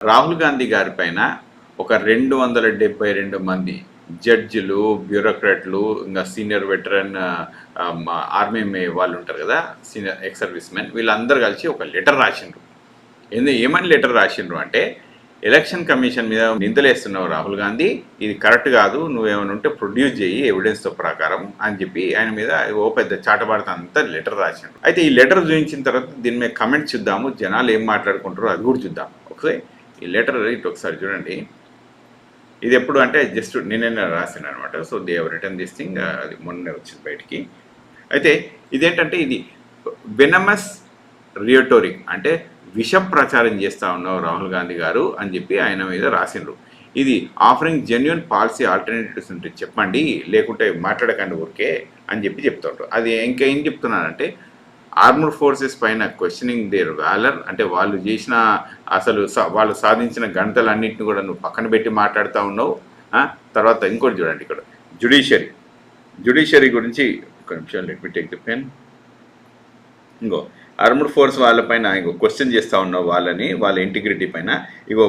రాహుల్ గాంధీ గారి పైన ఒక రెండు వందల డెబ్బై రెండు మంది జడ్జిలు బ్యూరోక్రాట్లు ఇంకా సీనియర్ వెటరన్ ఆర్మీ వాళ్ళు ఉంటారు కదా సీనియర్ ఎక్స్ సర్వీస్ మెన్ వీళ్ళందరూ కలిసి ఒక లెటర్ రాసిండ్రు. ఎందు ఏమని లెటర్ రాసిండ్రు అంటే ఎలక్షన్ కమిషన్ మీద నిందలేస్తున్నావు రాహుల్ గాంధీ ఇది కరెక్ట్ కాదు నువ్వేమైనా ఉంటే ప్రొడ్యూస్ చేయి ఎవిడెన్స్తో ప్రకారం అని చెప్పి ఆయన మీద ఓ పెద్ద చాటబాడత అంతా లెటర్ రాసిండు అయితే ఈ లెటర్ చూపించిన తర్వాత దీని మీద కమెంట్ చూద్దాము జనాలు ఏం మాట్లాడుకుంటారో అది కూడా చూద్దాం. ఒకసారి ఈ లెటర్ ఇటు ఒకసారి చూడండి. ఇది ఎప్పుడు అంటే జస్ట్ నేనే రాశాను అనమాట so they return this thing అది మొన్ననే వచ్చింది బయటికి. అయితే ఇదేంటంటే ఇది వెనమస్ రియోటోరిక్ అంటే విష ప్రచారం చేస్తూ ఉన్నావు రాహుల్ గాంధీ గారు అని చెప్పి ఆయన మీద రాసిండ్రు. ఇది ఆఫరింగ్ జెన్యున్ పాలసీ ఆల్టర్నేటివ్స్ ఉంటే చెప్పండి లేకుంటే మాట్లాడకండి ఊరికే అని చెప్పి చెప్తుంటారు అది ఇంకా ఏం చెప్తున్నానంటే ఆర్మర్ ఫోర్సెస్ పైన క్వశ్చనింగ్ దేర్ వ్యాలర్ అంటే వాళ్ళు చేసిన అసలు సా- వాళ్ళు సాధించిన గణతలన్నింటిని కూడా నువ్వు పక్కన పెట్టి మాట్లాడుతూ ఉన్నావు. తర్వాత ఇంకోటి చూడండి ఇక్కడ. జుడిషియరీ జుడిషియరీ గురించి ఒక నిమిషం let me take the pen ఇంకో. ఆర్మడ్ ఫోర్స్ వాళ్ళపైన ఇంకో క్వశ్చన్ చేస్తూ ఉన్నావు వాళ్ళని వాళ్ళ ఇంటిగ్రిటీ పైన. ఇగో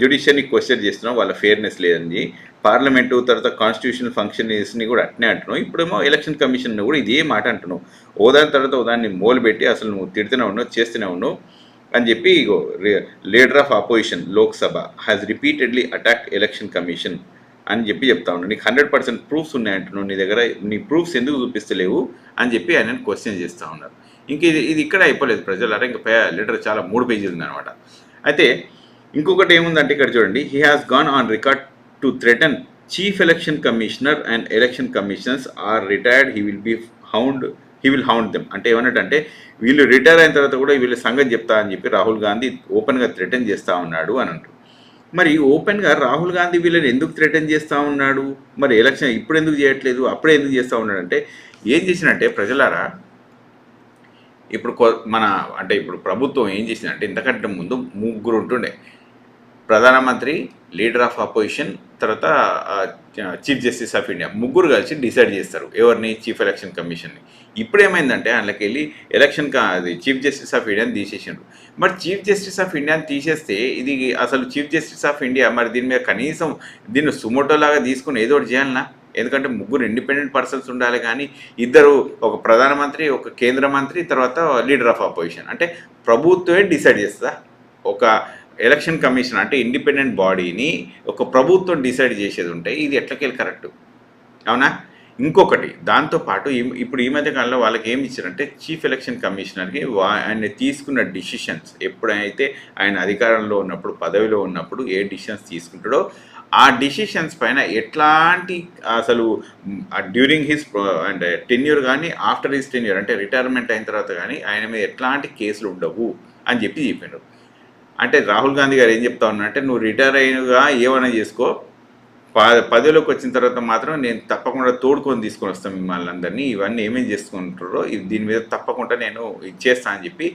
జ్యుడిషియర్ని క్వశ్చన్ చేస్తున్నావు వాళ్ళ ఫేర్నెస్ లేదని. పార్లమెంటు తర్వాత కాన్స్టిట్యూషన్ ఫంక్షన్స్ని కూడా అట్నే అంటున్నావు. ఇప్పుడేమో ఎలక్షన్ కమిషన్ కూడా ఇదే మాట అంటున్నావు. ఓదాని తర్వాత ఓదాన్ని మోలుపెట్టి అసలు నువ్వు తిడుతూనే ఉన్నావు చేస్తూనే ఉన్నావు అని చెప్పి ఇగో leader of opposition Lok Sabha has repeatedly attack election commission అని చెప్పి చెప్తా ఉన్నాను నీకు హండ్రెడ్ పర్సెంట్ ప్రూఫ్స్ ఉన్నాయంటున్నావు నీ దగ్గర నీ ప్రూఫ్స్ ఎందుకు చూపిస్తలేవు అని చెప్పి ఆయన క్వశ్చన్ చేస్తూ ఉన్నారు ఇంక ఇది ఇది ఇక్కడ అయిపోలేదు ప్రజలారా ఇంకా లెటర్ చాలా మూడు పేజీలు ఉందన్నమాట. అయితే ఇంకొకటి ఏముందంటే ఇక్కడ చూడండి. He has gone on record to threaten chief election commissioner and election commissioners are retired he will be hound he will hound them అంటే ఏమన్నట్టంటే వీళ్ళు రిటైర్ అయిన తర్వాత కూడా వీళ్ళ సంగతి చెప్తా అని చెప్పి రాహుల్ గాంధీ ఓపెన్గా థ్రెటన్ చేస్తూ ఉన్నాడు అని అంటారు. మరి ఓపెన్గా రాహుల్ గాంధీ వీళ్ళని ఎందుకు థ్రెటన్ చేస్తూ ఉన్నాడు? మరి ఎలక్షన్ ఇప్పుడు ఎందుకు చేయట్లేదు? అప్పుడే ఎందుకు చేస్తూ ఉన్నాడు? అంటే ఏం చేసినట్టే ప్రజలారా ఇప్పుడు కొ- మన అంటే ఇప్పుడు ప్రభుత్వం ఏం చేసిందంటే ఇంతకంటే ముందు ముగ్గురు ఉంటుండే. ప్రధానమంత్రి లీడర్ ఆఫ్ అపోజిషన్ తర్వాత చీఫ్ జస్టిస్ ఆఫ్ ఇండియా ముగ్గురు కలిసి డిసైడ్ చేస్తారు ఎవరిని? చీఫ్ ఎలక్షన్ కమిషన్ని. ఇప్పుడు ఏమైందంటే అందులోకి వెళ్ళి ఎలక్షన్ కా అది చీఫ్ జస్టిస్ ఆఫ్ ఇండియాని తీసేసిండ్రు. మరి చీఫ్ జస్టిస్ ఆఫ్ ఇండియాని తీసేస్తే ఇది అసలు చీఫ్ జస్టిస్ ఆఫ్ ఇండియా మరి దీని మీద కనీసం దీన్ని సుమోటో లాగా తీసుకుని ఏదో ఒకటి చేయాలనా? ఎందుకంటే ముగ్గురు ఇండిపెండెంట్ పర్సన్స్ ఉండాలి కానీ ఇద్దరు ఒక ప్రధానమంత్రి ఒక కేంద్ర మంత్రి తర్వాత లీడర్ ఆఫ్ అపోజిషన్ అంటే ప్రభుత్వమే డిసైడ్ చేస్తుందా? ఒక ఎలక్షన్ కమిషన్ అంటే ఇండిపెండెంట్ బాడీని ఒక ప్రభుత్వం డిసైడ్ చేసేది ఉంటే ఇది ఎట్లకెళ్ళి కరెక్ట్? అవునా? ఇంకొకటి దాంతోపాటు ఈ- ఇప్పుడు ఈ మధ్య కాలంలో వాళ్ళకి ఏమి ఇచ్చారంటే చీఫ్ ఎలక్షన్ కమిషనర్కి వా ఆయన తీసుకున్న డిసిషన్స్ ఎప్పుడైతే ఆయన అధికారంలో ఉన్నప్పుడు పదవిలో ఉన్నప్పుడు ఏ డిసిషన్స్ తీసుకుంటాడో ఆ డిసిషన్స్ పైన ఎట్లాంటి అసలు డ్యూరింగ్ హిస్ అంటే టెన్యూర్ కానీ ఆఫ్టర్ హిస్ టెన్యూర్ అంటే రిటైర్మెంట్ అయిన తర్వాత కానీ ఆయన మీద ఎట్లాంటి కేసులు ఉండవు అని చెప్పి చెప్పారు అంటే రాహుల్ గాంధీ గారు ఏం చెప్తా ఉన్నారంటే నువ్వు రిటైర్ అయినగా ఏమైనా చేసుకో పదవిలోకి వచ్చిన తర్వాత మాత్రం నేను తప్పకుండా తోడుకొని తీసుకొని వస్తాను మిమ్మల్ని అందరినీ. ఇవన్నీ ఏమేం చేసుకుంటారో దీని మీద తప్పకుండా నేను ఇచ్చేస్తా అని చెప్పి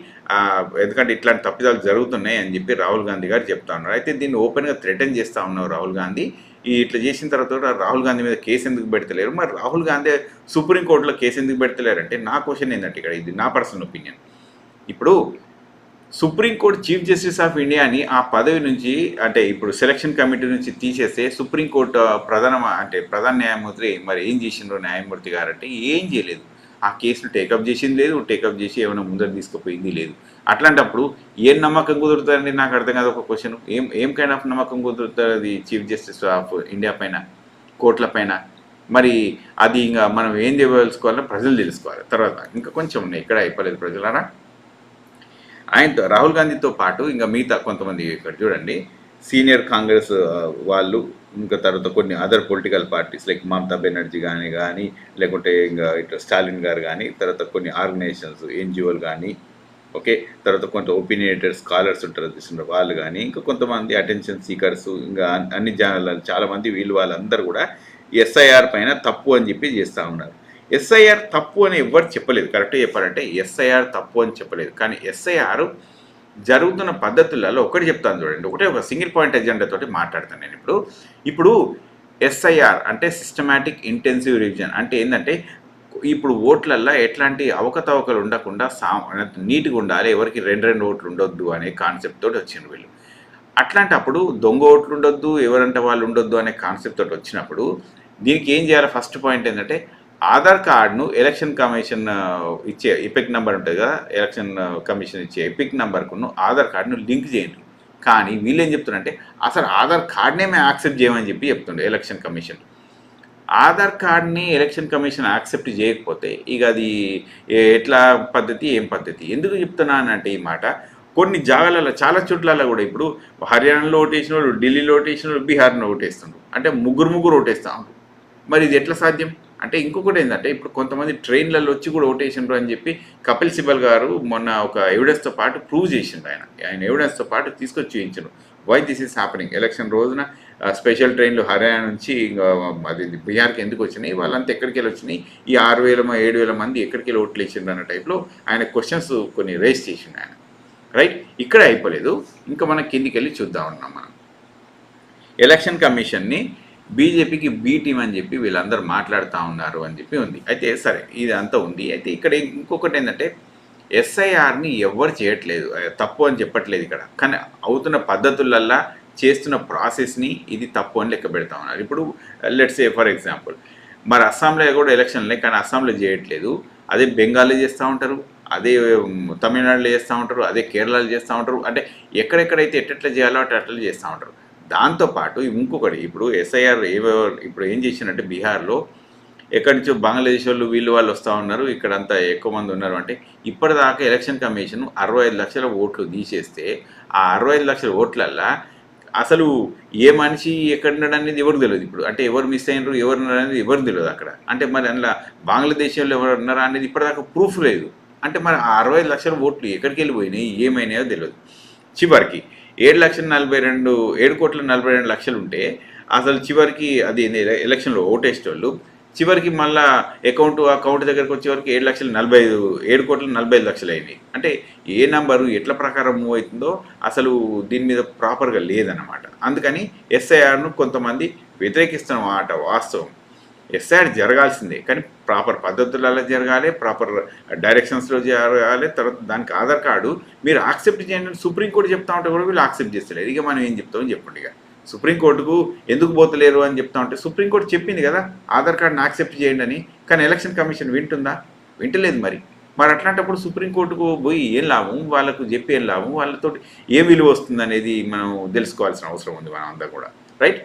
ఎందుకంటే ఇట్లాంటి తప్పిదాలు జరుగుతున్నాయి అని చెప్పి రాహుల్ గాంధీ గారు చెప్తా ఉన్నారు. అయితే దీన్ని ఓపెన్గా థ్రెటన్ చేస్తా ఉన్నారు రాహుల్ గాంధీ. ఈ ఇట్లా చేసిన తర్వాత కూడా రాహుల్ గాంధీ మీద కేసు ఎందుకు పెడతలేరు? మరి రాహుల్ గాంధీ సుప్రీంకోర్టులో కేసు ఎందుకు పెడతలేరు అంటే నా క్వశ్చన్ ఏంటంటే ఇక్కడ ఇది నా పర్సనల్ ఒపీనియన్. ఇప్పుడు supreme court chief justice of ఇండియాని ఆ పదవి నుంచి అంటే ఇప్పుడు సెలక్షన్ కమిటీ నుంచి తీసేస్తే సుప్రీంకోర్టు ప్రధాన అంటే ప్రధాన న్యాయమూర్తి మరి ఏం చేసిండ్రు న్యాయమూర్తి గారు అంటే ఏం చేయలేదు. ఆ కేసును టేకప్ చేసింది లేదు టేకప్ చేసి ఏమైనా ముందర తీసుకుపోయింది లేదు. అట్లాంటప్పుడు ఏం నమ్మకం కుదురుతుందండి నాకు అర్థం కాదు ఒక క్వశ్చన్ ఏం ఏం కైండ్ ఆఫ్ నమ్మకం కుదురుతుంది చీఫ్ జస్టిస్ ఆఫ్ ఇండియా పైన కోర్టుల పైన? మరి అది ఇంకా మనం ఏం తెలుసుకోవాలో ప్రజలు తెలుసుకోవాలి. తర్వాత ఇంకా కొంచెం ఉన్నాయి. ఇక్కడ అయిపోలేదు ప్రజలారా? ఆయనతో రాహుల్ గాంధీతో పాటు ఇంకా మిగతా కొంతమంది ఇక్కడ చూడండి. సీనియర్ కాంగ్రెస్ వాళ్ళు ఇంకా తర్వాత కొన్ని other political parties like Mamata Banerjee కానీ కానీ లేకుంటే ఇంకా ఇటు స్టాలిన్ గారు కానీ తర్వాత కొన్ని ఆర్గనైజేషన్స్ ఎన్జిఓలు కానీ ఓకే? తర్వాత కొంత ఒపీనియేటెడ్ స్కాలర్స్ ఉంటారు చూసిన వాళ్ళు కానీ ఇంకా కొంతమంది అటెన్షన్ సీకర్స్ ఇంకా అన్ని జనాలు చాలామంది వీళ్ళు వాళ్ళందరూ కూడా ఎస్ఐఆర్ పైన తప్పు అని చెప్పి చేస్తూ ఉన్నారు. ఎస్ఐఆర్ తప్పు అని ఎవరు చెప్పలేదు. కరెక్ట్గా చెప్పాలంటే ఎస్ఐఆర్ తప్పు అని చెప్పలేదు. కానీ ఎస్ఐఆర్ జరుగుతున్న పద్ధతులలో ఒకటి చెప్తాను చూడండి. ఒకటే ఒక సింగిల్ పాయింట్ ఎజెండా తోటి మాట్లాడతాను నేను ఇప్పుడు. ఇప్పుడు ఎస్ఐఆర్ అంటే సిస్టమాటిక్ ఇంటెన్సివ్ రివిజన్ అంటే ఏంటంటే ఇప్పుడు ఓట్లల్లో ఎట్లాంటి అవకతవకలు ఉండకుండా సా నీట్గా ఉండాలి. ఎవరికి రెండు రెండు ఓట్లు ఉండొద్దు అనే కాన్సెప్ట్ తోటి వచ్చింది వీళ్ళు. అట్లాంటప్పుడు దొంగ ఓట్లు ఉండొద్దు ఎవరంటే వాళ్ళు ఉండొద్దు అనే కాన్సెప్ట్ తోటి వచ్చినప్పుడు దీనికి ఏం చేయాలి? ఫస్ట్ పాయింట్ ఏంటంటే ఆధార్ కార్డును ఎలక్షన్ కమిషన్ ఇచ్చే ఎపిక్ నెంబర్ ఉంటుంది కదా ఎలక్షన్ కమిషన్ ఇచ్చే ఎపిక్ నెంబర్కును ఆధార్ కార్డును లింక్ చేయండి. కానీ వీళ్ళు ఏం చెప్తున్నారంటే అసలు ఆధార్ కార్డ్నే మేము యాక్సెప్ట్ చేయమని చెప్పి చెప్తుండే ఎలక్షన్ కమిషన్. ఆధార్ కార్డ్ని ఎలక్షన్ కమిషన్ యాక్సెప్ట్ చేయకపోతే ఇక అది ఎట్లా పద్ధతి ఏం పద్ధతి? ఎందుకు చెప్తున్నానంటే ఈ మాట కొన్ని జాగాలలో చాలా చోట్లలో కూడా ఇప్పుడు హర్యానాలో ఓటేసిన వాళ్ళు ఢిల్లీలో ఓటేసిన వాళ్ళు బీహార్లో ఓటేస్తుండ్రు. అంటే ముగ్గురు ముగ్గురు ఓటేస్తా మరి ఇది ఎట్లా సాధ్యం? అంటే ఇంకొకటి ఏంటంటే ఇప్పుడు కొంతమంది ట్రైన్లలో వచ్చి కూడా ఓటేసిండ్రు అని చెప్పి కపిల్ సిబల్ గారు మొన్న ఒక ఎవిడెన్స్తో పాటు ప్రూవ్ చేసిండు ఆయన. ఆయన ఎవిడెన్స్తో పాటు తీసుకొచ్చి చూపించారు why this is happening election రోజున స్పెషల్ ట్రైన్లు హర్యానా నుంచి ఇంకా అది బీహార్కి ఎందుకు వచ్చినాయి? వాళ్ళంతా ఎక్కడికి వెళ్ళి వచ్చినాయి? ఈ ఆరు వేల ఏడు వేల మంది ఎక్కడికి వెళ్ళి ఓట్లు వేసిండ్రు అన్న టైప్లో ఆయన క్వశ్చన్స్ కొన్ని రేస్ చేసిండు ఆయన. రైట్ ఇక్కడ అయిపోలేదు. ఇంకా మనం కిందికి వెళ్ళి చూద్దాం ఉన్నాం మనం. ఎలక్షన్ కమిషన్ని బీజేపీకి బీ టీం అని చెప్పి వీళ్ళందరూ మాట్లాడుతూ ఉన్నారు అని చెప్పి ఉంది. అయితే సరే ఇది అంతా ఉంది. అయితే ఇక్కడ ఇంకొకటి ఏంటంటే ఎస్ఐఆర్ని ఎవరు చేయట్లేదు. తప్పు అని చెప్పట్లేదు ఇక్కడ. కానీ అవుతున్న పద్ధతులల్లా చేస్తున్న ప్రాసెస్ని ఇది తప్పు అని లెక్క పెడతా ఉన్నారు. ఇప్పుడు లెట్స్ ఏ ఫర్ ఎగ్జాంపుల్ మరి అస్సాంలో కూడా ఎలక్షన్లే కానీ అస్సాంలో చేయట్లేదు. అదే బెంగాల్లో చేస్తూ ఉంటారు అదే తమిళనాడులో చేస్తూ ఉంటారు అదే కేరళలో చేస్తూ ఉంటారు. అంటే ఎక్కడెక్కడైతే ఎట్టెట్లా చేయాలో అట్లా అట్లా చేస్తూ ఉంటారు. దాంతోపాటు ఇంకొకటి ఇప్పుడు ఎస్ఐఆర్ ఏవో ఇప్పుడు ఏం చేసినట్టే బీహార్లో ఎక్కడి నుంచో బంగ్లాదేశ్ వాళ్ళు వీళ్ళు వాళ్ళు వస్తూ ఉన్నారు ఇక్కడంతా ఎక్కువ మంది ఉన్నారు అంటే ఇప్పటిదాకా ఎలక్షన్ కమిషన్ అరవై ఐదు లక్షల ఓట్లు తీసేస్తే ఆ అరవై ఐదు లక్షల ఓట్లల్లా అసలు ఏ మనిషి ఎక్కడున్నాడు అనేది ఎవరు తెలియదు ఇప్పుడు. అంటే ఎవరు మిస్ అయినారు ఎవరు ఉన్నారు అనేది ఎవరు తెలియదు అక్కడ. అంటే మరి అందులో బంగ్లాదేశ్ వాళ్ళు ఎవరు ఉన్నారా అనేది ఇప్పటిదాకా ప్రూఫ్ లేదు. అంటే మరి ఆ అరవై ఐదు లక్షల ఓట్లు ఎక్కడికి వెళ్ళిపోయినాయి ఏమైనాయో తెలియదు. చివరికి ఏడు లక్షల నలభై రెండు ఏడు కోట్ల నలభై రెండు లక్షలు ఉంటే అసలు చివరికి అది ఏంది, ఎల- ఎలక్షన్లో ఓటేసేటోళ్ళు చివరికి మళ్ళా అకౌంట్ అకౌంట్ దగ్గరకు వచ్చే వరకు ఏడు లక్షల నలభై ఐదు ఏడు కోట్ల నలభై ఐదు లక్షలు అయినాయి. అంటే ఏ నంబరు ఎట్ల ప్రకారం మూవ్ అవుతుందో అసలు దీని మీద ప్రాపర్గా లేదన్నమాట. అందుకని ఎస్ఐఆర్ను కొంతమంది వ్యతిరేకిస్తున్న మాట వాస్తవం. ఎస్ఆర్ జరగాల్సిందే. కానీ ప్రాపర్ పద్ధతులలో జరగాలి ప్రాపర్ డైరెక్షన్స్లో జరగాలి తర్వాత దానికి ఆధార్ కార్డు. మీరు యాక్సెప్ట్ చేయండి సుప్రీంకోర్టు చెప్తా ఉంటే కూడా వీళ్ళు యాక్సెప్ట్ చేస్తలేదు ఇక మనం ఏం చెప్తామని చెప్పండి ఇక. సుప్రీంకోర్టుకు ఎందుకు పోతలేరు అని చెప్తా ఉంటే సుప్రీంకోర్టు చెప్పింది కదా ఆధార్ కార్డుని యాక్సెప్ట్ చేయండి అని. కానీ ఎలక్షన్ కమిషన్ వింటుందా? వింటలేదు మరి. మరి అట్లాంటప్పుడు సుప్రీంకోర్టుకు పోయి ఏం లాభం? వాళ్ళకు చెప్పి ఏం లాభం? వాళ్ళతో ఏ విలువ వస్తుంది అనేది మనం తెలుసుకోవాల్సిన అవసరం ఉంది మనం అంతా కూడా. రైట్?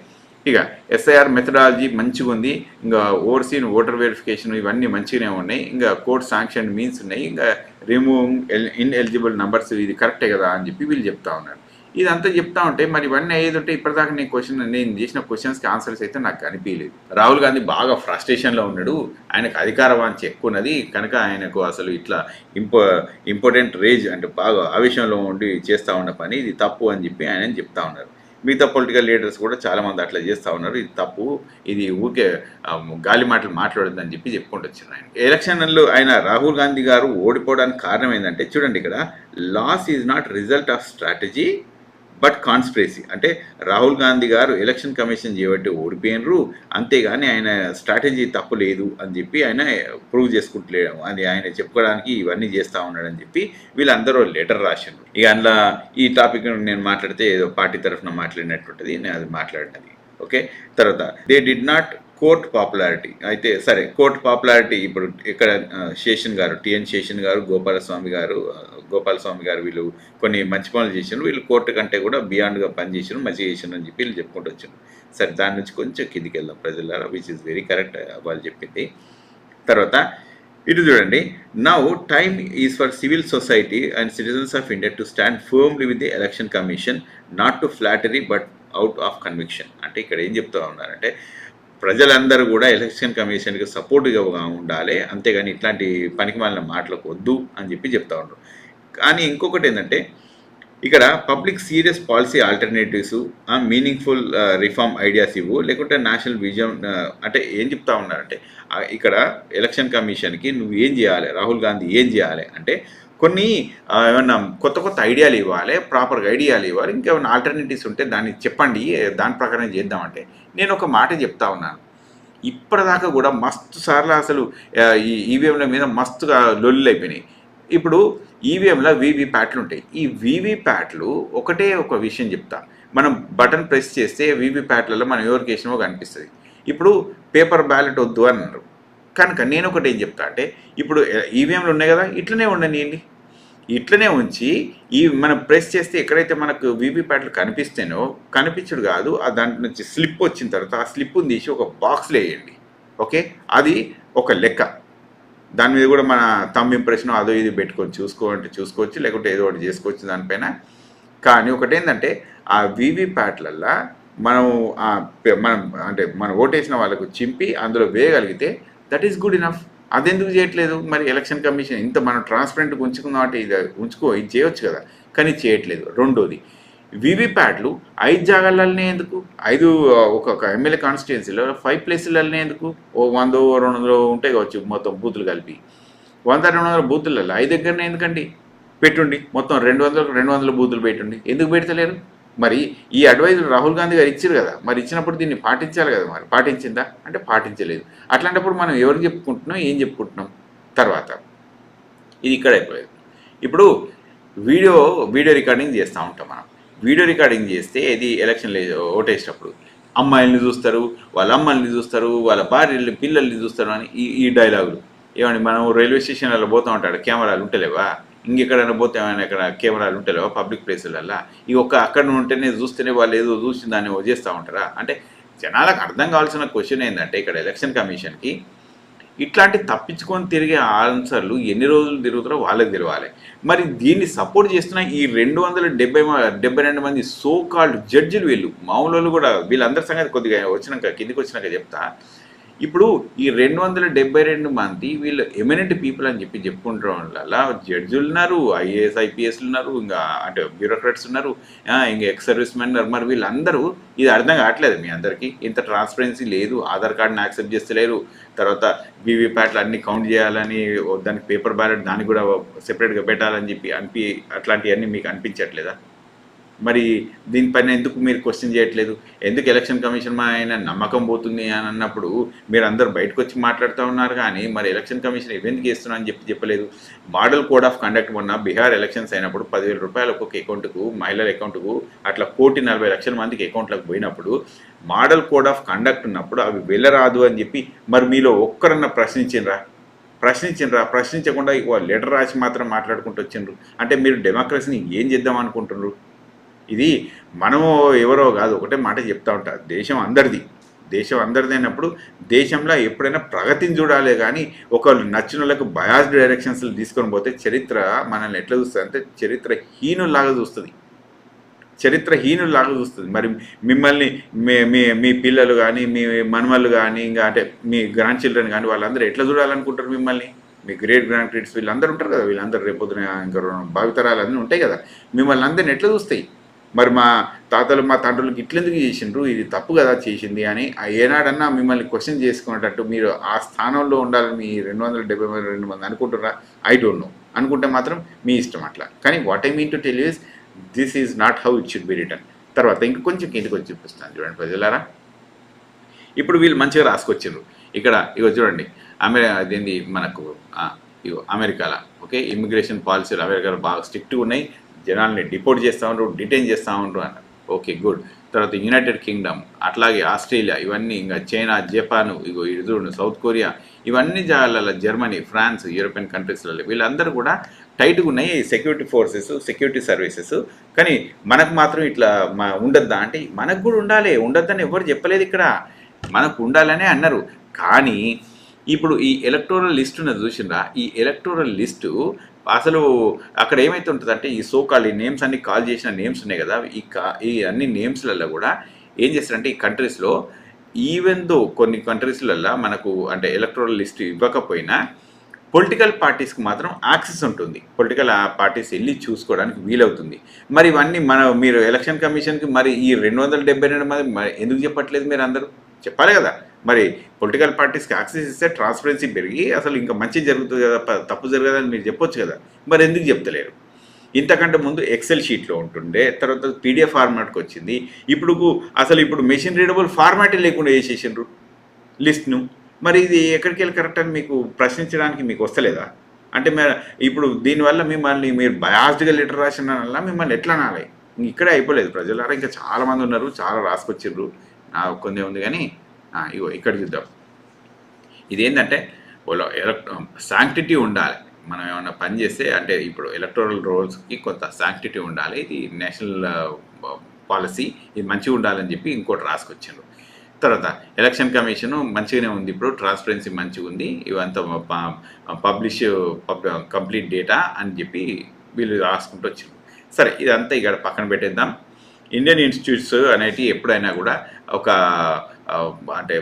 ఇక ఎస్ఐఆర్ మెథడాలజీ మంచిగా ఉంది. ఇంకా ఓవర్సీన్ ఓటర్ వెరిఫికేషన్ ఇవన్నీ మంచిగానే ఉన్నాయి. ఇంకా కోర్ట్ శాంక్షన్ మీన్స్ ఉన్నాయి. ఇంకా రిమూవ్ ఇన్ ఎలిజిబుల్ నంబర్స్ ఇది కరెక్టే కదా అని చెప్పి వీళ్ళు చెప్తా ఉన్నారు. ఇదంతా చెప్తా ఉంటే మరి ఇవన్నీ అయ్యేది ఉంటే ఇప్పటిదాకా నేను క్వశ్చన్ నేను చేసిన క్వశ్చన్స్కి ఆన్సర్స్ అయితే నాకు కనిపించలేదు. రాహుల్ గాంధీ బాగా ఫ్రస్ట్రేషన్లో ఉన్నాడు. ఆయనకు అధికార వాంఛ ఎక్కువ ఉన్నది. కనుక ఆయనకు అసలు ఇట్లా ఇంపో ఇంపార్టెంట్ రేజ్ అంటే బాగా ఆవేశంలో ఉండి చేస్తూ ఉన్న పని ఇది తప్పు అని చెప్పి ఆయన చెప్తా ఉన్నారు. మిగతా పొలిటికల్ లీడర్స్ కూడా చాలామంది అట్లా చేస్తూ ఉన్నారు. ఇది తప్పు. ఇది ఊరికే గాలి మాటలు మాట్లాడొద్దని చెప్పి చెప్పుకుంటూ వచ్చారు ఆయన. ఎలక్షన్లో ఆయన రాహుల్ గాంధీ గారు ఓడిపోవడానికి కారణం ఏంటంటే చూడండి ఇక్కడ loss is not result of strategy but conspiracy. అంటే రాహుల్ గాంధీ గారు ఎలక్షన్ కమిషన్ చేయబట్టి ఓడిపోయినరు. అంతేగాని ఆయన స్ట్రాటజీ తప్పు లేదు అని చెప్పి ఆయన ప్రూవ్ చేసుకుంటలేడు అది ఆయన చెప్పుకోవడానికి ఇవన్నీ చేస్తూ ఉన్నాడని చెప్పి వీళ్ళందరూ లెటర్ రాసిండ్రు. ఇక అందులో ఈ టాపిక్ నేను మాట్లాడితే ఏదో పార్టీ తరఫున మాట్లాడినట్టుంటుంది నేను అది మాట్లాడినది. ఓకే? తర్వాత they did not court popularity అయితే సరే కోర్ట్ పాపులారిటీ ఇప్పుడు ఇక్కడ శేషన్ గారు టిఎన్ శేషన్ గారు గోపాలస్వామి గారు గోపాలస్వామి గారు వీళ్ళు కొన్ని మంచి పనులు చేశారు వీళ్ళు కోర్టు కంటే కూడా బియాండ్గా పనిచేసారు మంచిగా చేసారు అని చెప్పి వీళ్ళు చెప్పుకుంటూ వచ్చారు సరే దాని నుంచి కొంచెం కిందికి వెళ్దాం ప్రజలారా విచ్ ఇస్ వెరీ కరెక్ట్ వాళ్ళు చెప్పింది. తర్వాత ఇటు చూడండి. Now time is for civil society and citizens of India to stand firmly with the election commission not to flattery but out of conviction అంటే ఇక్కడ ఏం చెప్తా ఉన్నారంటే ప్రజలందరూ కూడా ఎలక్షన్ కమిషన్కి సపోర్ట్గా ఉండాలి. అంతేగాని ఇట్లాంటి పనికిమాలిన మాటలకు వద్దు అని చెప్పి చెప్తా ఉన్నారు. కానీ ఇంకొకటి ఏంటంటే ఇక్కడ public serious policy alternatives meaningful reform ideas ఇవ్వు లేకుంటే నేషనల్ విజన్ అంటే ఏం చెప్తా ఉన్నారంటే ఇక్కడ ఎలక్షన్ కమిషన్కి నువ్వు ఏం చేయాలి రాహుల్ గాంధీ ఏం చేయాలి అంటే కొన్ని ఏమన్నా కొత్త కొత్త ఐడియాలు ఇవ్వాలి ప్రాపర్గా ఐడియాలు ఇవ్వాలి ఇంకేమైనా ఆల్టర్నేటివ్స్ ఉంటే దాన్ని చెప్పండి దాని ప్రకారం చేద్దామంటే నేను ఒక మాట చెప్తా ఉన్నాను ఇప్పటిదాకా కూడా మస్తు సార్లు అసలు ఈ ఈవీఎంల మీద మస్తుగా లొల్లు అయిపోయినాయి ఇప్పుడు ఈవీఎంలో వీవీ ప్యాట్లు ఉంటాయి ఈ వీవీ ప్యాట్లు ఒకటే ఒక విషయం చెప్తా. మనం బటన్ ప్రెస్ చేస్తే వీవీప్యాట్లలో మనం ఎవరికి వేసినామో కనిపిస్తుంది. ఇప్పుడు పేపర్ బ్యాలెట్ వద్దు అన్నారు. కనుక నేను ఒకటి ఏం చెప్తా అంటే ఇప్పుడు ఈవీఎంలు ఉన్నాయి కదా ఇట్లనే ఉండనియండి ఇట్లనే ఉంచి ఈ మనం ప్రెస్ చేస్తే ఎక్కడైతే మనకు వీవీప్యాట్లు కనిపిస్తేనో కనిపించడు కాదు ఆ దాంట్లో నుంచి స్లిప్ వచ్చిన తర్వాత ఆ స్లిప్ని తీసి ఒక బాక్స్లో వేయండి. ఓకే? అది ఒక లెక్క. దాని మీద కూడా మన తమ్ ఇంప్రెషన్ అదో ఇది పెట్టుకొని చూసుకోవాలంటే చూసుకోవచ్చు లేకుంటే ఏదో ఒకటి చేసుకోవచ్చు దానిపైన. కానీ ఒకటి ఏంటంటే ఆ వీవీప్యాట్లల్లో మనం మనం అంటే మనం ఓటేసిన వాళ్ళకు చింపి అందులో వేయగలిగితే దట్ ఈస్ గుడ్ ఇనఫ్. అదెందుకు చేయట్లేదు? మరి ఎలక్షన్ కమిషన్ ఇంత మనం ట్రాన్స్పరెంట్గా ఉంచుకుందాం అంటే ఇది ఉంచుకో ఇది చేయొచ్చు కదా. కానీ చేయట్లేదు. రెండోది వివిప్యాట్లు ఐదు జాగాలనే ఎందుకు? ఐదు ఒక్కొక్క ఎమ్మెల్యే కాన్స్టిట్యున్సీలో ఫైవ్ ప్లేసులనే ఎందుకు? ఓ వందో ఓ రెండు వందలు ఉంటాయి కావచ్చు మొత్తం బూతులు కలిపి. వంద రెండు వందల బూతులలో ఐదు దగ్గరనే ఎందుకండి? పెట్టుండి. మొత్తం రెండు వందలకు రెండు వందల బూతులు పెట్టుండి. ఎందుకు పెడతలేరు? మరి ఈ అడ్వైజర్ రాహుల్ గాంధీ గారు ఇచ్చారు కదా మరి ఇచ్చినప్పుడు దీన్ని పాటించాలి కదా మరి? పాటించిందా? అంటే పాటించలేదు. అట్లాంటప్పుడు మనం ఎవరికి చెప్పుకుంటున్నాం ఏం చెప్పుకుంటున్నాం? తర్వాత. ఇది ఇక్కడ అయిపోయేది. ఇప్పుడు వీడియో వీడియో రికార్డింగ్ చేస్తూ ఉంటాం మనం. వీడియో రికార్డింగ్ చేస్తే ఇది ఎలక్షన్ ఓటేసినప్పుడు అమ్మాయిల్ని చూస్తారు వాళ్ళ అమ్మాయిల్ని చూస్తారు వాళ్ళ భార్యల్ని పిల్లల్ని చూస్తారు అని ఈ ఈ డైలాగులు ఏమండి మనం రైల్వే స్టేషన్లలో పోతూ ఉంటాడు కెమెరాలు ఉంటలేవా? ఇంకెక్కడైనా పోతే ఏమైనా ఇక్కడ కెమెరాలు ఉంటలేవా పబ్లిక్ ప్లేసులల్లో. ఈ ఒక్క అక్కడ ఉంటేనే చూస్తేనే వాళ్ళు ఏదో చూసిన దాన్ని చేస్తూ ఉంటారా? అంటే జనాలకు అర్థం కావాల్సిన క్వశ్చన్ ఏంటంటే ఇక్కడ ఎలక్షన్ కమిషన్కి ఇట్లాంటి తప్పించుకొని తిరిగే ఆన్సర్లు ఎన్ని రోజులు తిరుగుతారో వాళ్ళకి తెలియాలి మరి దీన్ని సపోర్ట్ చేస్తున్న ఈ రెండు వందల డెబ్బై డెబ్బై రెండు మంది సో కాల్డ్ జడ్జిలు వీళ్ళు మామూలు వాళ్ళు కూడా వీళ్ళందరి సంగతి కొద్దిగా వచ్చినాక కిందికి వచ్చినాక చెప్తా. ఇప్పుడు ఈ రెండు వందల డెబ్బై రెండు మంది వీళ్ళు ఎమినెంట్ పీపుల్ అని చెప్పి చెప్పుకుంటారు వాళ్ళ జడ్జులు ఉన్నారు ఐఏఎస్ ఐపీఎస్లు ఉన్నారు ఇంకా అంటే బ్యూరోక్రాట్స్ ఉన్నారు ఇంకా ఎక్స్ సర్వీస్ మెన్ ఉన్నారు. మరి వీళ్ళందరూ ఇది అర్థం కావట్లేదు మీ అందరికీ. ఇంత ట్రాన్స్పరెన్సీ లేదు ఆధార్ కార్డుని యాక్సెప్ట్ చేస్తలేరు. తర్వాత వీవీప్యాట్లు అన్ని కౌంట్ చేయాలని దానికి పేపర్ బ్యాలెట్ దాన్ని కూడా సెపరేట్గా పెట్టాలని చెప్పి అనిపి అట్లాంటివన్నీ మీకు అనిపించట్లేదా? మరి దీనిపైన ఎందుకు మీరు క్వశ్చన్ చేయట్లేదు? ఎందుకు ఎలక్షన్ కమిషన్ మా ఆయన నమ్మకం పోతుంది అని అన్నప్పుడు మీరు అందరు బయటకు వచ్చి మాట్లాడుతూ ఉన్నారు కానీ మరి ఎలక్షన్ కమిషన్ ఎందుకు చేస్తున్నా అని చెప్పి చెప్పలేదు. మోడల్ కోడ్ ఆఫ్ కండక్ట్ మొన్న బీహార్ ఎలక్షన్స్ అయినప్పుడు పదివేల రూపాయలు ఒక్కొక్క అకౌంట్కు మహిళల అకౌంట్కు అట్లా కోటి నలభై లక్షల మందికి అకౌంట్లకు పోయినప్పుడు మోడల్ కోడ్ ఆఫ్ కండక్ట్ ఉన్నప్పుడు అవి వెళ్ళరాదు అని చెప్పి మరి మీలో ఒక్కరన్నా ప్రశ్నించిండ్రా? ప్రశ్నించిండ్రా? ప్రశ్నించకుండా ఓ లెటర్ రాసి మాత్రం మాట్లాడుకుంటూ వచ్చిండ్రు. అంటే మీరు డెమోక్రసీని ఏం చేద్దాం అనుకుంటున్నారు? ఇది మనము ఎవరో కాదు ఒకటే మాట చెప్తా ఉంటా దేశం అందరిది. దేశం అందరిది అయినప్పుడు దేశంలో ఎప్పుడైనా ప్రగతిని చూడాలి కానీ ఒకళ్ళు నచ్చిన వాళ్ళకి బయాస్డ్ డైరెక్షన్స్ తీసుకొని పోతే చరిత్ర మనల్ని ఎట్లా చూస్తుంది అంటే చరిత్ర హీనులాగా చూస్తుంది. చరిత్రహీనులాగా చూస్తుంది. మరి మిమ్మల్ని మీ మీ మీ పిల్లలు కానీ మీ మనమళ్ళు కానీ ఇంకా అంటే మీ గ్రాండ్ చిల్డ్రన్ కానీ వాళ్ళందరూ ఎట్లా చూడాలనుకుంటారు మిమ్మల్ని? మీ గ్రేట్ గ్రాండ్ కిడ్స్ వీళ్ళందరూ ఉంటారు కదా వీళ్ళందరూ రేపొద్దున ఇంకా భావితరాలు అన్నీ ఉంటాయి కదా మిమ్మల్ని అందరిని ఎట్లా చూస్తాయి? మరి మా తాతలు మా తండ్రులకు ఇట్లెందుకు చేసిండ్రు? ఇది తప్పు కదా చేసింది అని ఏనాడన్నా మిమ్మల్ని క్వశ్చన్ చేసుకునేటట్టు మీరు ఆ స్థానంలో ఉండాలని మీ రెండు వందల డెబ్బై మంది రెండు మంది అనుకుంటారా ఐ డోంట్ నో. అనుకుంటే మాత్రం మీ ఇష్టం అట్లా. కానీ what I mean to tell us this is not how it should be return. తర్వాత ఇంక కొంచెం కిందికి వచ్చి చూపిస్తాను చూడండి ప్రజలారా. ఇప్పుడు వీళ్ళు మంచిగా రాసుకొచ్చిండ్రు. ఇక్కడ ఇగో చూడండి అమెరి అదేంది మనకు ఇగో అమెరికాలో ఓకే? ఇమిగ్రేషన్ పాలసీలు అమెరికాలో బాగా స్ట్రిక్ట్గా ఉన్నాయి. జనాల్ని డిపోర్ట్ చేస్తూ ఉంటారు డిటైన్ చేస్తూ ఉంటారు అన్నారు ఓకే గుడ్. తర్వాత యునైటెడ్ కింగ్డమ్ అట్లాగే ఆస్ట్రేలియా ఇవన్నీ ఇంకా చైనా జపాన్ ఇగో ఇరుదుడు సౌత్ కొరియా ఇవన్నీ జాగాలలో జర్మనీ ఫ్రాన్స్ యూరోపియన్ కంట్రీస్లలో వీళ్ళందరూ కూడా టైట్గా ఉన్నాయి సెక్యూరిటీ ఫోర్సెస్ సెక్యూరిటీ సర్వీసెస్. కానీ మనకు మాత్రం ఇట్లా మా ఉండద్దా? అంటే మనకు కూడా ఉండాలి ఉండద్దని ఎవరు చెప్పలేదు ఇక్కడ. మనకు ఉండాలనే అన్నారు. కానీ ఇప్పుడు ఈ ఎలక్టోరల్ లిస్ట్ ఉన్నది చూసిండ్రా? ఈ ఎలక్టోరల్ లిస్టు అసలు అక్కడ ఏమైతుంటుందంటే ఈ సోకాల్ ఈ నేమ్స్ అన్ని కాల్ చేసిన నేమ్స్ ఉన్నాయి కదా ఈ కా ఈ అన్ని నేమ్స్లలో కూడా ఏం చేస్తారంటే ఈ కంట్రీస్లో ఈవెన్ దో కొన్ని కంట్రీస్లలో మనకు అంటే ఎలక్ట్రల్ లిస్ట్ ఇవ్వకపోయినా పొలిటికల్ పార్టీస్కి మాత్రం యాక్సెస్ ఉంటుంది. పొలిటికల్ పార్టీస్ వెళ్ళి చూసుకోవడానికి వీలవుతుంది. మరి ఇవన్నీ మన మీరు ఎలక్షన్ కమిషన్కి మరి ఈ రెండు వందల డెబ్బై రెండు మంది మరి ఎందుకు చెప్పట్లేదు మీరు అందరూ? చెప్పాలి కదా. మరి పొలిటికల్ పార్టీస్కి యాక్సెస్ ఇస్తే ట్రాన్స్పరెన్సీ పెరిగి అసలు ఇంకా మంచి జరుగుతుంది కదా తప్పు జరగదని మీరు చెప్పొచ్చు కదా. మరి ఎందుకు చెప్తలేరు? ఇంతకంటే ముందు ఎక్సెల్ షీట్లో ఉంటుండే తర్వాత పీడిఎఫ్ ఫార్మాట్కి వచ్చింది. ఇప్పుడు అసలు ఇప్పుడు మెషిన్ రీడబుల్ ఫార్మాటే లేకుండా వేసేసిండ్రు లిస్ట్ను. మరి ఇది ఎక్కడికి వెళ్ళి కరెక్ట్ అని మీకు ప్రశ్నించడానికి మీకు వస్తలేదా? అంటే మీరు ఇప్పుడు దీనివల్ల మిమ్మల్ని మీరు బయాస్డ్గా లెటర్ రాసిన వల్ల మిమ్మల్ని ఎట్లా అనాలి? ఇంక ఇక్కడే అయిపోలేదు. ప్రజలారా ఇంకా చాలామంది ఉన్నారు చాలా రాసుకొచ్చిర్రు నా కొందే ఉంది కానీ ఇగో ఇక్కడ చూద్దాం. ఇదేంటంటే ఎలక్ట్ శాంక్టిటీ ఉండాలి. మనం ఏమైనా పని చేస్తే అంటే ఇప్పుడు ఎలక్టోరల్ రోల్స్కి కొంత శాంక్టిటీ ఉండాలి. ఇది నేషనల్ పాలసీ. ఇది మంచిగా ఉండాలని చెప్పి ఇంకోటి రాసుకొచ్చిండ్రు. తర్వాత ఎలక్షన్ కమిషను మంచిగానే ఉంది ఇప్పుడు. ట్రాన్స్పరెన్సీ మంచిగా ఉంది. ఇవంతా పబ్లిష్ కంప్లీట్ డేటా అని చెప్పి వీళ్ళు రాసుకుంటూ వచ్చిండ్రు. సరే ఇదంతా ఇక్కడ పక్కన పెట్టేద్దాం. ఇండియన్ ఇన్స్టిట్యూట్స్ అనేటివి ఎప్పుడైనా కూడా ఒక అంటే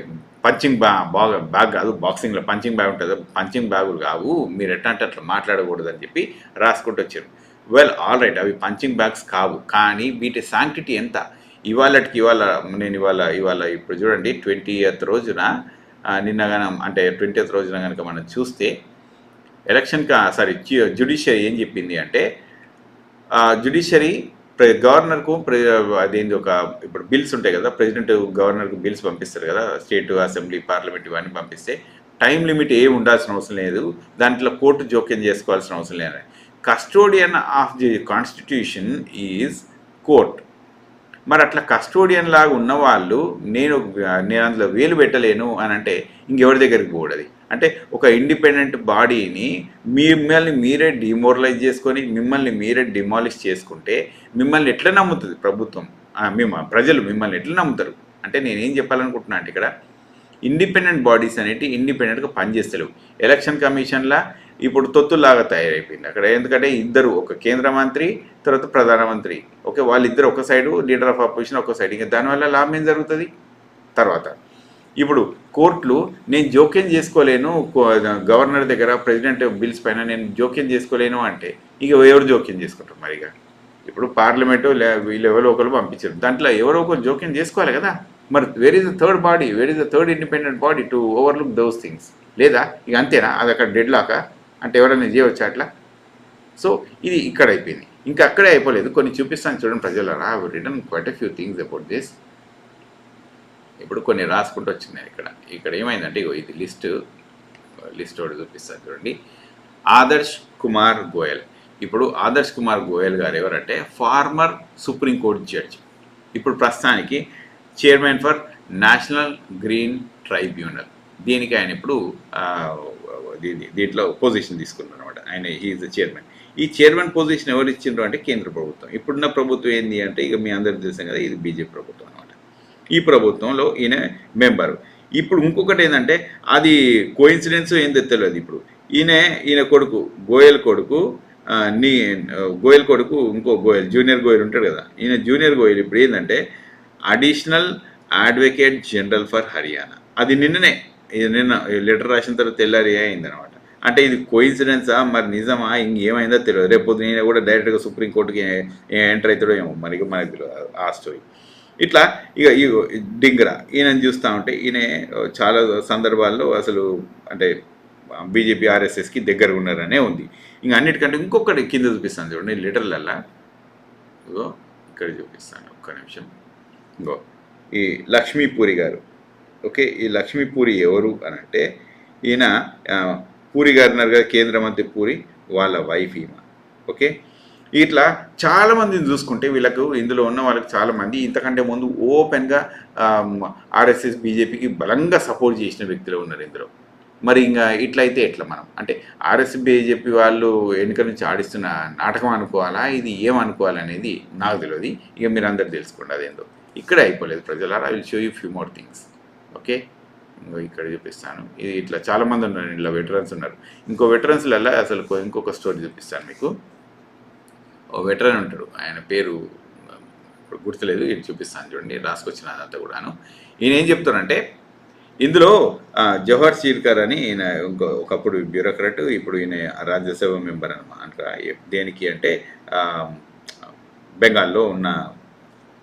పంచింగ్ బ్యా బాగా బ్యాగ్ కాదు బాక్సింగ్లో పంచింగ్ బ్యాగ్ ఉంటుంది. పంచింగ్ బ్యాగులు కావు మీరు ఎట్లా అంటే అట్లా మాట్లాడకూడదు అని చెప్పి రాసుకుంటూ వచ్చారు. వెల్ ఆల్ రైట్ అవి పంచింగ్ బ్యాగ్స్ కావు. కానీ వీటి శాంక్టిటీ ఎంత? ఇవాళకి ఇవాళ నేను ఇవాళ ఇవాళ ఇప్పుడు చూడండి ట్వంటీయత్ రోజున నిన్న గనం అంటే ట్వంటీయత్ రోజున కనుక మనం చూస్తే ఎలక్షన్ కా సారీ జ్యుడిషియరీ ఏం చెప్పింది అంటే జ్యుడిషియరీ గవర్నర్కు అదేంది ఒక ఇప్పుడు బిల్స్ ఉంటాయి కదా ప్రెసిడెంట్ గవర్నర్కు బిల్స్ పంపిస్తారు కదా స్టేట్ అసెంబ్లీ పార్లమెంట్ ఇవన్నీ పంపిస్తే టైం లిమిట్ ఏమి ఉండాల్సిన అవసరం లేదు దాంట్లో కోర్టు జోక్యం చేసుకోవాల్సిన అవసరం లేదు custodian of the constitution is court. మరి అట్లా కస్టోడియన్ లాగా ఉన్నవాళ్ళు నేను నేను అందులో వేలు పెట్టలేను అని అంటే ఇంకెవరి దగ్గరికి పోడది అంటే ఒక ఇండిపెండెంట్ బాడీని మిమ్మల్ని మీరే డిమోరలైజ్ చేసుకొని మిమ్మల్ని మీరే డిమాలిష్ చేసుకుంటే మిమ్మల్ని ఎట్లా నమ్ముతుంది ప్రభుత్వం? మిమ్మ ప్రజలు మిమ్మల్ని ఎట్లా నమ్ముతారు? అంటే నేనేం చెప్పాలనుకుంటున్నా అంటే ఇక్కడ ఇండిపెండెంట్ బాడీస్ అనేవి ఇండిపెండెంట్గా పనిచేస్తలేవు. ఎలక్షన్ కమిషన్లా ఇప్పుడు తొత్తులాగా తయారైపోయింది. అక్కడ ఎందుకంటే ఇద్దరు ఒక కేంద్ర మంత్రి తర్వాత ప్రధానమంత్రి ఓకే వాళ్ళిద్దరు ఒక సైడు లీడర్ ఆఫ్ అపోజిషన్ ఒక సైడ్ ఇంకా దానివల్ల లాభం ఏం జరుగుతుంది? తర్వాత. ఇప్పుడు కోర్టులు నేను జోక్యం చేసుకోలేను గవర్నర్ దగ్గర ప్రెసిడెంట్ బిల్స్ పైన నేను జోక్యం చేసుకోలేను అంటే ఇక ఎవరు జోక్యం చేసుకుంటారు మరిగా? ఇప్పుడు పార్లమెంటు లే వీళ్ళు ఎవరో ఒకరు పంపించారు. దాంట్లో ఎవరో ఒకరు జోక్యం చేసుకోవాలి కదా? మరి where is the third body where is the third independent body to overlook those things లేదా? ఇక అంతేనా? అది అక్కడ డెడ్ లాక అంటే ఎవరైనా చేయవచ్చా అట్లా? సో ఇది ఇక్కడ అయిపోయింది. ఇంకా అక్కడే అయిపోలేదు. కొన్ని చూపిస్తాను చూడండి ప్రజలరా. Return quite a few things about this ఇప్పుడు కొన్ని రాసుకుంటూ వచ్చినాయి ఇక్కడ. ఇక్కడ ఏమైందంటే ఇగో ఇది లిస్ట్ లిస్ట్ ఒకటి చూపిస్తాను చూడండి. ఆదర్శ్ కుమార్ గోయల్. ఇప్పుడు ఆదర్శ్ కుమార్ గోయల్ గారు ఎవరంటే ఫార్మర్ సుప్రీంకోర్టు జడ్జ్. ఇప్పుడు ప్రస్తుతానికి chairman for national green tribunal. దీనికి ఆయన ఇప్పుడు దీంట్లో పొజిషన్ తీసుకున్నారు అనమాట ఆయన ఈజ్ ద చైర్మన్ ఈ చైర్మన్ పొజిషన్ ఎవరు ఇచ్చిండ్రు అంటే కేంద్ర ప్రభుత్వం. ఇప్పుడున్న ప్రభుత్వం ఏంది అంటే ఇక మీ అందరికి తెలుసాం కదా ఇది బీజేపీ ప్రభుత్వం. ఈ ప్రభుత్వంలో ఈయన మెంబరు. ఇప్పుడు ఇంకొకటి ఏంటంటే అది కోయిన్సిడెన్స్ ఏందో తెలియదు ఇప్పుడు. ఈయన ఈయన కొడుకు గోయల్ కొడుకు నీ గోయల్ కొడుకు ఇంకో గోయల్ జూనియర్ గోయల్ ఉంటాడు కదా. ఈయన జూనియర్ గోయల్ ఇప్పుడు ఏంటంటే additional advocate general for Haryana అది నిన్ననే ఇది నిన్న లెటర్ రాసిన తర్వాత తెల్లారి అయిందనమాట అంటే ఇది కోయిన్సిడెన్సా మరి నిజమా ఇంకేమైందో తెలియదు. రేపు నేను ఈయన కూడా డైరెక్ట్గా సుప్రీంకోర్టుకి ఎంటర్ అవుతాడో ఏమో మరి ఇక మనకి తెలియదు ఆ స్టోరీ ఇట్లా ఇక ఈ డింగరా ఈయనని చూస్తూ ఉంటే ఈయన చాలా సందర్భాల్లో అసలు అంటే బీజేపీ ఆర్ఎస్ఎస్కి దగ్గర ఉన్నారనే ఉంది. ఇంకా అన్నిటికంటే ఇంకొకటి కింద చూపిస్తాను చూడండి లీటర్లల్లా ఇగో ఇక్కడ చూపిస్తాను ఒక్క నిమిషం. ఇంకో ఈ లక్ష్మీపూరి గారు ఓకే ఈ లక్ష్మీపూరి ఎవరు అని అంటే ఈయన పూరి గారు ఉన్నారు కదా కేంద్ర మంత్రి పూరి వాళ్ళ వైఫ్ ఈమె ఓకే? ఇట్లా చాలామందిని చూసుకుంటే వీళ్ళకు ఇందులో ఉన్న వాళ్ళకి చాలామంది ఇంతకంటే ముందు ఓపెన్గా ఆర్ఎస్ఎస్ బీజేపీకి బలంగా సపోర్ట్ చేసిన వ్యక్తులు ఉన్నారు ఇందులో. మరి ఇంకా ఇట్లయితే ఎట్లా మనం? అంటే ఆర్ఎస్ బీజేపీ వాళ్ళు ఎన్నికల నుంచి ఆడిస్తున్న నాటకం అనుకోవాలా? ఇది ఏమనుకోవాలనేది నాకు తెలియదు. ఇక మీరు అందరు తెలుసుకోండి అదేందో. ఇక్కడే అయిపోలేదు ప్రజలారా. I will show you few more things okay ఇంకో ఇక్కడ చూపిస్తాను. ఇది ఇట్లా చాలా మంది ఉన్నారు. ఇట్లా వెటరన్స్ ఉన్నారు. ఇంకో వెటరన్స్లలో అసలు ఇంకొక స్టోరీ చూపిస్తాను మీకు. ఓ వెటరన్ ఉంటాడు. ఆయన పేరు ఇప్పుడు గుర్తులేదు ఇది చూపిస్తాను చూడండి రాసుకొచ్చిన అదంతా కూడాను. ఈయన ఏం చెప్తారంటే ఇందులో జవహర్ షీర్కర్ అని ఈయన ఇంకో ఒకప్పుడు బ్యూరోక్రాట్ ఇప్పుడు ఈయన రాజ్యసభ మెంబర్ అనమాట దేనికి అంటే బెంగాల్లో ఉన్న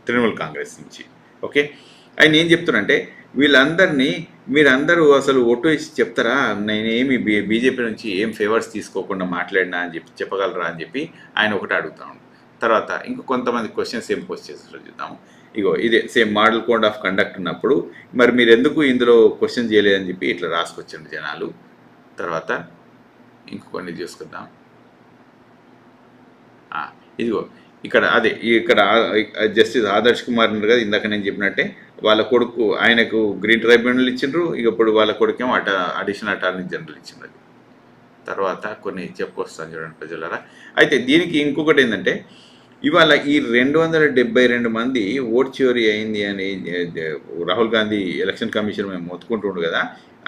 తృణమూల్ కాంగ్రెస్ నుంచి. ఓకే? ఆయన ఏం చెప్తున్నారంటే వీళ్ళందరినీ మీరందరూ అసలు ఓటు వేసి చెప్తారా? నేనేమి బీ బీజేపీ నుంచి ఏం ఫేవర్స్ తీసుకోకుండా మాట్లాడినా అని చెప్పి చెప్పగలరా అని చెప్పి ఆయన ఒకటి అడుగుతాను తర్వాత ఇంకా కొంతమంది క్వశ్చన్స్ ఏం పోస్ట్ చేస్తారో చూద్దాం ఇగో ఇదే same model code of conduct ఉన్నప్పుడు మరి మీరు ఎందుకు ఇందులో క్వశ్చన్ చేయలేదని చెప్పి ఇట్లా రాసుకొచ్చండి జనాలు. తర్వాత ఇంకొన్ని చూసుకుందాం. ఇదిగో ఇక్కడ అదే ఇక్కడ జస్టిస్ ఆదర్శ్ కుమార్ ఉన్నారు కదా ఇందాక నేను చెప్పినట్టే వాళ్ళ కొడుకు ఆయనకు గ్రీన్ ట్రైబ్యునల్ ఇచ్చిండ్రు ఇక ఇప్పుడు వాళ్ళ కొడుకేమో అట అడిషనల్ అటార్నీ జనరల్ ఇచ్చిండ్రు తర్వాత కొన్ని చెప్పుకొస్తాను చూడండి ప్రజలరా. అయితే దీనికి ఇంకొకటి ఏంటంటే ఇవాళ ఈ రెండు వందల డెబ్బై రెండు మంది ఓట్ చివరి అయింది అని రాహుల్ గాంధీ ఎలక్షన్ కమిషన్ మేము మొత్తుకుంటుండు కదా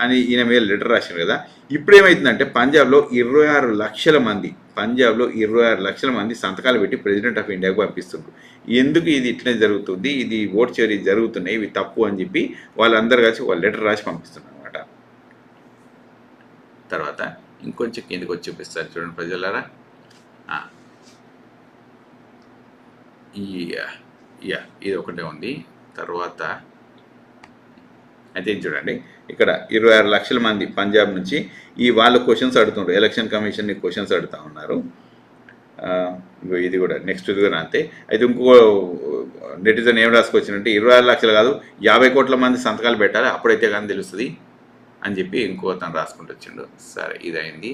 అని ఈయన మీద లెటర్ రాశారు కదా. ఇప్పుడు ఏమైతుందంటే పంజాబ్లో ఇరవై ఆరు లక్షల మంది పంజాబ్లో ఇరవై ఆరు లక్షల మంది సంతకాలు పెట్టి ప్రెసిడెంట్ ఆఫ్ ఇండియాకు పంపిస్తుండ్రు. ఎందుకు ఇది ఇట్లనే జరుగుతుంది? ఇది ఓట్ చేరి జరుగుతున్నాయి ఇవి తప్పు అని చెప్పి వాళ్ళందరూ కలిసి ఒక లెటర్ రాసి పంపిస్తున్నారు అనమాట తర్వాత ఇంకొంచెం కిందకి వచ్చి చూపిస్తారు చూడండి ప్రజలారా. ఈ యా ఇది ఒకటే ఉంది. తర్వాత అయితే చూడండి. ఇక్కడ ఇరవై ఆరు లక్షల మంది పంజాబ్ నుంచి ఈ వాళ్ళు క్వశ్చన్స్ అడుగుతున్నారు ఎలక్షన్ కమిషన్ని క్వశ్చన్స్ అడుగుతా ఉన్నారు. ఇది కూడా నెక్స్ట్ ఇది కూడా అంతే. అయితే ఇంకో నెటిజన్ ఏం రాసుకొచ్చిందంటే ఇరవై ఆరు లక్షలు కాదు యాభై కోట్ల మంది సంతకాలు పెట్టాలి అప్పుడైతే కానీ తెలుస్తుంది అని చెప్పి ఇంకో తను రాసుకుంటూ వచ్చిండు. సరే ఇది అయింది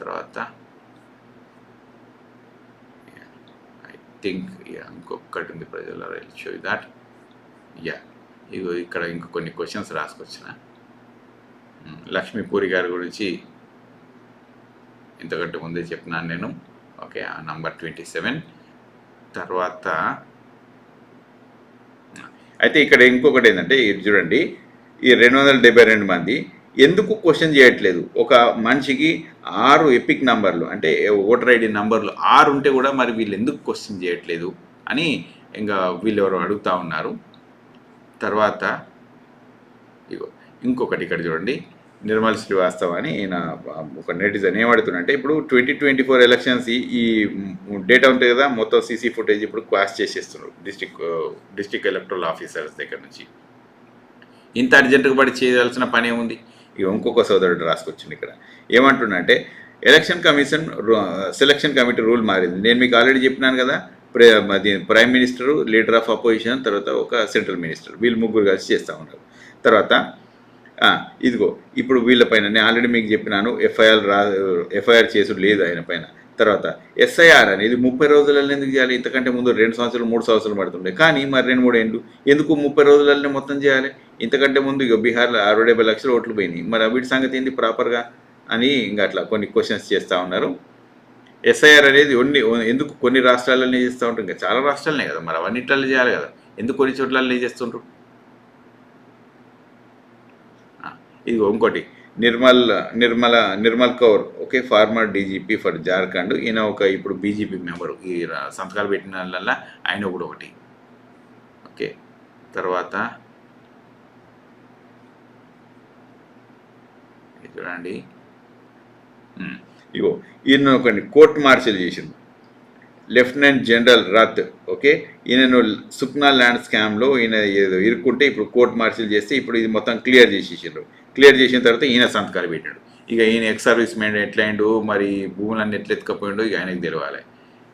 తర్వాత ఐ థింక్ ఇంకొకటి ఉంది ప్రజల షో దాట్ యా ఇగో ఇక్కడ ఇంకా కొన్ని క్వశ్చన్స్ రాసుకొచ్చిన. లక్ష్మీపూరి గారి గురించి ఇంతకంటే ముందే చెప్పినాను నేను. ఓకే ఆ నంబర్ ట్వంటీ సెవెన్ తర్వాత అయితే ఇక్కడ ఇంకొకటి ఏంటంటే ఇది చూడండి. ఈ రెండు వందల డెబ్బై రెండు మంది ఎందుకు క్వశ్చన్ చేయట్లేదు? ఒక మనిషికి ఆరు ఎపిక్ నంబర్లు అంటే ఓటర్ ఐడి నంబర్లు ఆరు ఉంటే కూడా మరి వీళ్ళు ఎందుకు క్వశ్చన్ చేయట్లేదు అని ఇంకా వీళ్ళు ఎవరు అడుగుతా ఉన్నారు. తర్వాత ఇగో ఇంకొకటి ఇక్కడ చూడండి. నిర్మల్ శ్రీవాస్తవ్ అని ఈయన ఒక నెటిజన్ ఏమడుతున్నంటే ఇప్పుడు ట్వంటీ ట్వంటీ ఫోర్ ఎలక్షన్స్ ఈ- ఈ డేటా ఉంటుంది కదా మొత్తం సీసీ ఫుటేజ్ ఇప్పుడు క్వాష్ చేసేస్తున్నారు డిస్టిక్ డిస్టిక్ ఎలక్ట్రల్ ఆఫీసర్స్ దగ్గర నుంచి. ఇంత అర్జెంటుగా పడి చేయాల్సిన పని ఏముంది? ఇక ఇంకొక సోదరుడు రాసుకొచ్చింది ఇక్కడ. ఏమంటున్నంటే election commission selection committee rule మారింది. నేను మీకు ఆల్రెడీ చెప్పినాను కదా prime minister leader of opposition తర్వాత ఒక సెంట్రల్ మినిస్టర్. వీళ్ళు ముగ్గురు కలిసి చేస్తూ ఉన్నారు. తర్వాత ఇదిగో ఇప్పుడు వీళ్ళపైన నేను ఆల్రెడీ మీకు చెప్పినాను ఎఫ్ఐఆర్ రా ఎఫ్ఐఆర్ చేసుడు లేదు ఆయన పైన. తర్వాత ఎస్ఐఆర్ అనేది ముప్పై రోజులలో ఎందుకు చేయాలి? ఇంతకంటే ముందు రెండు సంవత్సరాలు మూడు సంవత్సరాలు పడుతుండే. కానీ మరి రెండు మూడు ఏండ్లు? ఎందుకు ముప్పై రోజులనే మొత్తం చేయాలి? ఇంతకంటే ముందు ఇక బీహార్లో అరవై డెబ్బై లక్షల ఓట్లు పోయినాయి. మరి వీటి సంగతి ఏంది ప్రాపర్గా? అని ఇంకా అట్లా కొన్ని క్వశ్చన్స్ చేస్తూ ఉన్నారు. ఎస్ఐఆర్ అనేది ఓన్లీ ఎందుకు కొన్ని రాష్ట్రాలనే చేస్తూ ఉంటారు? ఇంకా చాలా రాష్ట్రాలనే కదా మరి అవన్నిట్లలో చేయాలి కదా. ఎందుకు కొన్ని చోట్లనే చేస్తుంటారు ఇది ఇంకోటి. Nirmal Nirmala Nirmal Kaur okay former DGP for Jharkhand. ఈయన ఒక ఇప్పుడు బీజేపీ మెంబరు. ఈ సంతకాలు పెట్టిన వాళ్ళ ఆయన కూడా ఒకటి. ఓకే. తర్వాత చూడండి. ఇగో ఈయన ఒకటి కోర్ట్ మార్షల్ చేసింది లెఫ్టినెంట్ జనరల్ రత్ ఓకే? ఈయనను సుక్నా ల్యాండ్ స్కామ్లో ఈయన ఏదో ఇరుక్కుంటే ఇప్పుడు కోర్ట్ మార్షల్ చేస్తే ఇప్పుడు ఇది మొత్తం క్లియర్ చేసేసిండ్రు క్లియర్ చేసిన తర్వాత ఈయన సంతకాలు పెట్టాడు. ఇక ఈయన ఎక్స్ సర్వీస్ మ్యాన్ ఎట్లయిండు మరి భూములన్నీ ఎట్లా ఎత్తుకపోయిండు? ఇక ఆయనకు తెలియాలి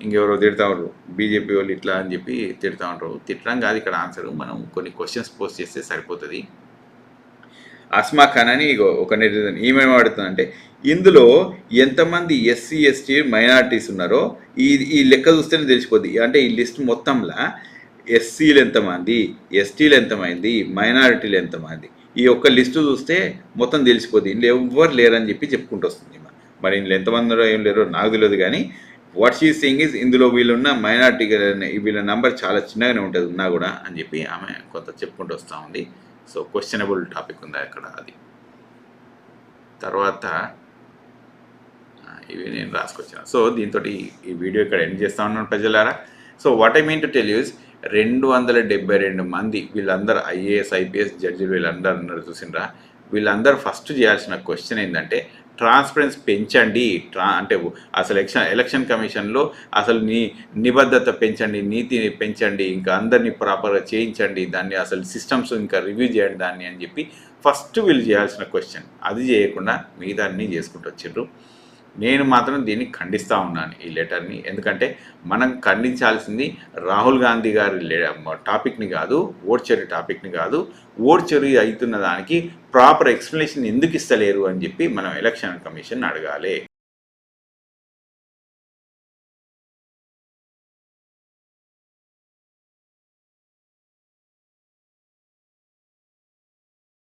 ఇంకెవరో తిడతా ఉంటారు బీజేపీ వాళ్ళు ఇట్లా అని చెప్పి తిడతా ఉంటారు తిట్టడం కాదు ఇక్కడ ఆన్సర్. మనం కొన్ని క్వశ్చన్స్ పోస్ట్ చేస్తే సరిపోతుంది. అస్మా ఖాన్ అని ఒక నెటిజన్ ఈమె వాడుతుందంటే ఇందులో ఎంతమంది ఎస్సీ ఎస్టీ మైనార్టీస్ ఉన్నారో ఈ ఈ లెక్క చూస్తేనే తెలిసిపోద్ది. అంటే ఈ లిస్ట్ మొత్తంలో ఎస్సీలు ఎంతమంది ఎస్టీలు ఎంతమంది మైనారిటీలు ఎంతమంది ఈ ఒక్క లిస్టు చూస్తే మొత్తం తెలిసిపోద్ది. ఇందులో ఎవ్వరు లేరని చెప్పి చెప్పుకుంటూ వస్తుంది మరి ఇందులో ఎంతమంది ఏం లేరో నాకు తెలియదు కానీ వాట్ షీ సింగ్ ఇస్ ఇందులో వీళ్ళున్న మైనార్టీ వీళ్ళ నంబర్ చాలా చిన్నగానే ఉంటుంది ఉన్నా కూడా అని చెప్పి ఆమె కొంత చెప్పుకుంటూ వస్తూ ఉంది. సో క్వశ్చనబుల్ టాపిక్ ఉంది అక్కడ అది? తర్వాత ఇవి నేను రాసుకొచ్చాను. సో దీంతో ఈ వీడియో ఇక్కడ ఎండ్ చేస్తా ఉన్నాను ప్రజలారా. So what I mean to tell us రెండు వందల డెబ్బై రెండు మంది వీళ్ళందరూ ఐఏఎస్ ఐపీఎస్ జడ్జిలు వీళ్ళందరూ అన్నారు చూసిండ్రా. వీళ్ళందరూ ఫస్ట్ చేయాల్సిన క్వశ్చన్ ఏంటంటే ట్రాన్స్పరెన్స్ పెంచండి. ట్రా అంటే అసలు ఎలక్షన్ ఎలక్షన్ కమిషన్లో అసలు నీ నిబద్ధత పెంచండి నీతిని పెంచండి ఇంకా అందరినీ ప్రాపర్గా చేయించండి దాన్ని అసలు సిస్టమ్స్ ఇంకా రివ్యూ చేయండి దాన్ని అని చెప్పి ఫస్ట్ వీళ్ళు చేయాల్సిన క్వశ్చన్ అది చేయకుండా మిగతా అన్నీ చేసుకుంటూ వచ్చిండ్రు. నేను మాత్రం దీన్ని ఖండిస్తూ ఉన్నాను ఈ లెటర్ని. ఎందుకంటే మనం ఖండించాల్సింది రాహుల్ గాంధీ గారి టాపిక్ని కాదు ఓడ్చరి టాపిక్ని కాదు. ఓడ్చరి అవుతున్న దానికి ప్రాపర్ ఎక్స్ప్లెనేషన్ ఎందుకు ఇస్తలేరు అని చెప్పి మనం ఎలక్షన్ కమిషన్ అడగాలి.